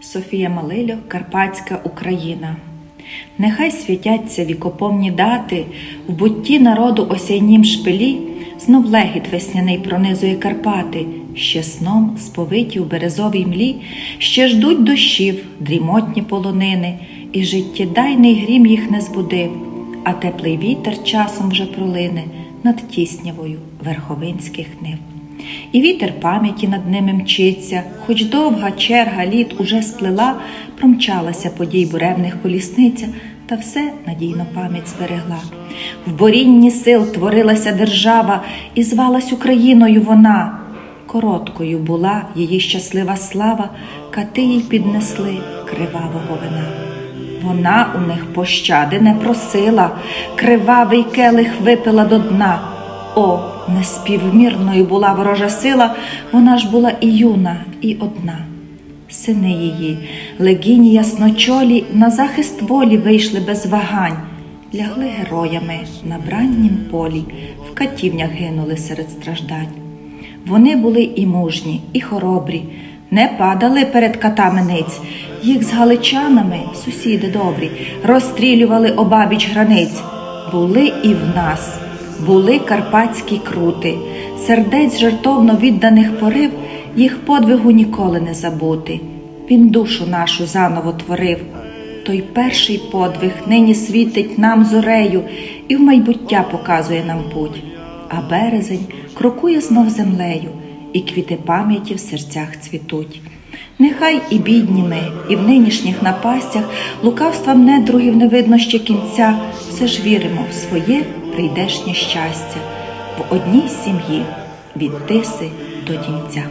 Софія Малильо, Карпатська Україна. Нехай світяться вікопомні дати, в бутті народу осяйнім шпилі, знов легіт весняний пронизує Карпати, ще сном сповиті в березовій млі, ще ждуть дощів, дрімотні полонини, і життєдайний грім їх не збудив, а теплий вітер часом вже пролине над тіснявою верховинських нив. І вітер пам'яті над ними мчиться, хоч довга черга літ уже сплела, промчалася подій буревних колісниця, та все надійно пам'ять зберегла. В борінні сил творилася держава, і звалась Україною вона. Короткою була її щаслива слава, кати їй піднесли кривавого вина. Вона у них пощади не просила, кривавий келих випила до дна. О, неспівмірною була ворожа сила, вона ж була і юна, і одна. Сини її, легіні ясночолі, на захист волі вийшли без вагань, лягли героями на браннім полі, в катівнях гинули серед страждань. Вони були і мужні, і хоробрі, не падали перед катами ниць, їх з галичанами, сусіди добрі, розстрілювали обабіч границь. Були і в нас, були карпатські крути, сердець жертовно відданих порив, їх подвигу ніколи не забути. Він душу нашу заново творив. Той перший подвиг нині світить нам зорею і в майбуття показує нам путь а березень крокує знов землею, і квіти пам'яті в серцях цвітуть. Нехай і бідні ми, і в нинішніх напастях лукавствам недругів не видно ще кінця, все ж віримо в своє прийдешнє щастя в одній сім'ї від тиси до дінця.